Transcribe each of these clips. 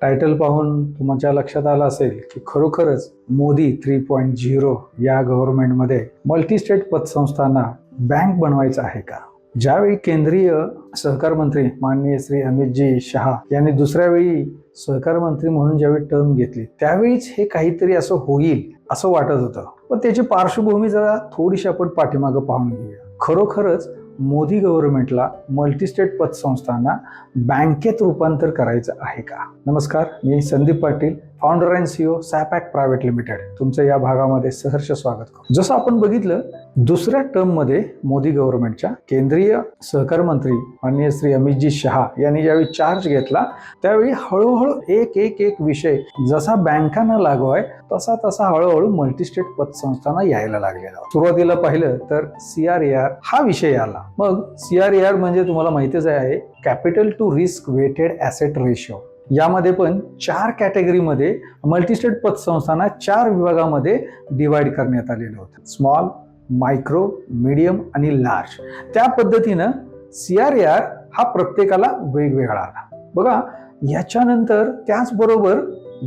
Title पाहून तुमच्या लक्षात आलं असेल की खरोखरच मोदी थ्री पॉईंट झिरो या गव्हर्नमेंटमध्ये मल्टीस्टेट पतसंस्थांना बँक बनवायचं आहे का? ज्यावेळी केंद्रीय सहकार मंत्री माननीय श्री अमितजी शहा यांनी दुसऱ्या वेळी सहकार मंत्री म्हणून ज्यावेळी टर्म घेतली त्यावेळीच हे काहीतरी असं होईल असं वाटत होतं. पण त्याची पार्श्वभूमी जरा थोडीशी आपण पाठीमागं पाहून घेऊया. खरोखरच मोदी गव्हर्नमेंटला मल्टीस्टेट पतसंस्थांना बँकेत रूपांतर करायचं आहे का? नमस्कार मी Sandeep Patil founder and CEO सॅपॅक private limited तुमचं या भागामध्ये सहर्ष स्वागत करतो. जसं आपण बघितलं दुसऱ्या टर्ममध्ये मोदी गव्हर्नमेंटच्या केंद्रीय सहकार मंत्री माननीय श्री अमितजी शहा यांनी ज्यावेळी चार्ज घेतला त्यावेळी हळूहळू एक एक एक विषय जसा बँकांना लागू आहे तसा तसा हळूहळू मल्टीस्टेट पतसंस्थांना यायला लागलेला सुरुवातीला पाहिलं तर सी आर आर हा विषय आला. मग सी आर आर म्हणजे तुम्हाला माहितीच आहे capital to risk weighted asset ratio यामध्ये पण चार कॅटेगरीमध्ये मल्टीस्टेट पतसंस्थांना चार विभागामध्ये डिवाइड करण्यात आलेलं होतं. स्मॉल मायक्रो मीडियम आणि लार्ज त्या पद्धतीनं सी आर आर हा प्रत्येकाला वेगवेगळा आला. बघा याच्यानंतर त्याचबरोबर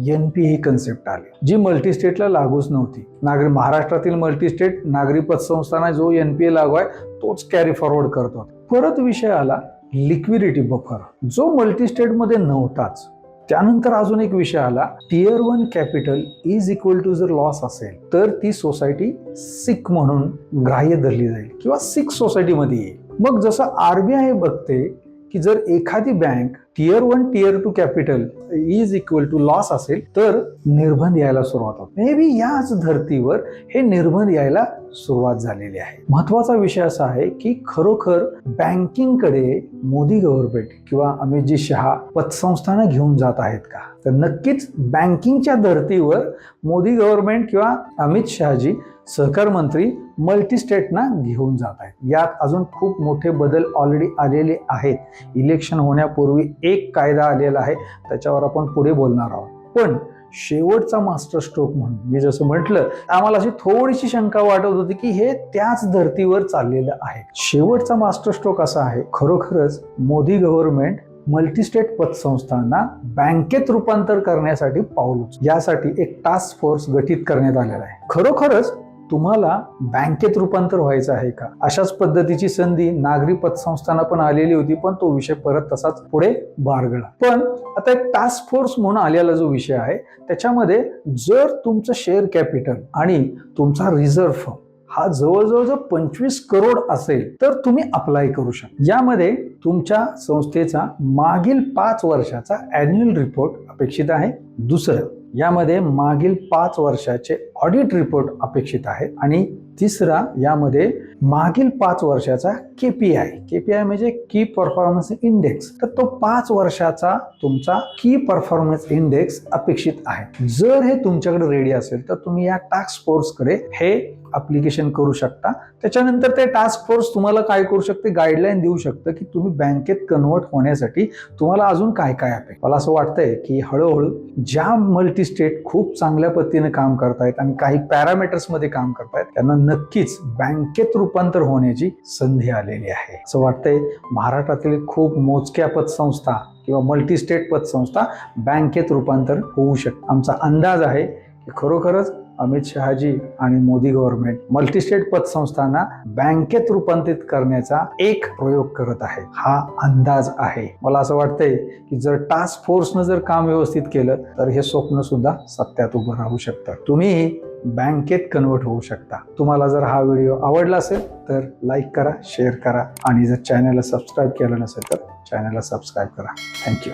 एन पी ही कन्सेप्ट आली. जी मल्टीस्टेटला लागूच नव्हती. नागरी महाराष्ट्रातील मल्टीस्टेट नागरी पतसंस्थांना जो एन पी ए लागू आहे तोच कॅरी फॉरवर्ड करतो परत विषय आला. लिक्विडिटी बफर जो मल्टीस्टेटमध्ये नव्हताच. त्यानंतर अजून एक विषय आला tier one capital is equal to जर लॉस असेल तर ती सोसायटी सिक म्हणून ग्राह्य धरली जाईल किंवा सिक सोसायटीमध्ये येईल. मग जसं आरबीआय बघते की जर एखादी bank tier one tier two capital is equal to loss असेल तर निर्बंध यायला सुरुवात होते. मे बी याच धर्तीवर हे निर्बंध यायला सुरुवात झालेली आहे. महत्त्वाचा विषय असा आहे की खरोखर बँकिंगकडे मोदी गव्हर्नमेंट किंवा अमितजी शहा पतसंस्थानं घेऊन जात आहेत का? तर नक्कीच बँकिंगच्या धर्तीवर मोदी गव्हर्नमेंट किंवा अमित शहाजी सहकार मंत्री मल्टीस्टेटना घेऊन जात आहेत. यात अजून खूप मोठे बदल ऑलरेडी आलेले आहेत. इलेक्शन होण्यापूर्वी एक कायदा आलेला आहे त्याच्यावर आपण पुढे बोलणार आहोत. पण शेवटचा मास्टर स्ट्रोक म्हणून मी जसं म्हटलं आम्हाला अशी थोडीशी शंका वाटत होती की हे त्याच धर्तीवर चाललेलं आहे. शेवटचा मास्टर स्ट्रोक असा आहे खरोखरच मोदी गव्हर्नमेंट मल्टीस्टेट पतसंस्थांना बँकेत रूपांतर करण्यासाठी पाऊल यासाठी एक टास्क फोर्स गठीत करण्यात आलेला आहे. खरोखरच तुम्हाला बँकेत रूपांतर व्हायचं आहे का? अशाच पद्धतीची संधी नागरी पतसंस्थांना पण आलेली होती पण तो विषय परत तसाच पुढे बारगळा पण आता एक टास्क फोर्स म्हणून आलेला जो विषय आहे त्याच्यामध्ये जर तुमचं शेअर कॅपिटल आणि तुमचा रिझर्व्ह हा जवळजवळ जर पंचवीस करोड असेल तर तुम्ही अप्लाय करू शकता. यामध्ये तुमच्या संस्थेचा मागील पाच वर्षाचा अॅन्युअल रिपोर्ट अपेक्षित आहे. दुसरं यामध्ये मागील पाच वर्षाचे ऑडिट रिपोर्ट अपेक्षित आहेत आणि तिसरा यामध्ये मागील पाच वर्षाचा केपीआय केपीआय म्हणजे की परफॉर्मन्स इंडेक्स तर तो पाच वर्षाचा तुमचा की परफॉर्मन्स इंडेक्स अपेक्षित आहे. जर हे तुमच्याकडे रेडी असेल तर तुम्ही या टास्क फोर्सकडे हे अप्लिकेशन करू शकता. त्याच्यानंतर ते टास्क फोर्स तुम्हाला काय करू शकते? गाईडलाईन देऊ शकतं की तुम्ही बँकेत कन्वर्ट होण्यासाठी तुम्हाला अजून काय काय आहे मला असं वाटतंय की हळूहळू ज्या मल्टी स्टेट खूप चांगल्या पद्धतीने काम करतायत आणि काही पॅरामीटर्समध्ये काम करतायत त्यांना नक्कीच बँकेत रूपांतर होण्याची संधी आलेली आहे. असं वाटतंय महाराष्ट्रातील खूप मोजक्या पतसंस्था किंवा मल्टीस्टेट पतसंस्था बँकेत रूपांतर होऊ शकतं आमचा अंदाज आहे की खरोखरच अमित शहाजी आणि मोदी गव्हर्नमेंट मल्टीस्टेट पतसंस्थांना बँकेत रूपांतरित करण्याचा एक प्रयोग करत आहे. हा अंदाज आहे. मला असं वाटतंय की जर टास्क फोर्सनं जर काम व्यवस्थित केलं तर हे स्वप्न सुद्धा सत्यात उभं राहू शकतं. तुम्ही बँकेत कन्वर्ट होऊ शकता. तुम्हाला जर हा व्हिडिओ आवडला असेल तर लाईक करा शेअर करा आणि जर चॅनलला सबस्क्राईब केलं नसेल तर चॅनलला सबस्क्राईब करा. थँक्यू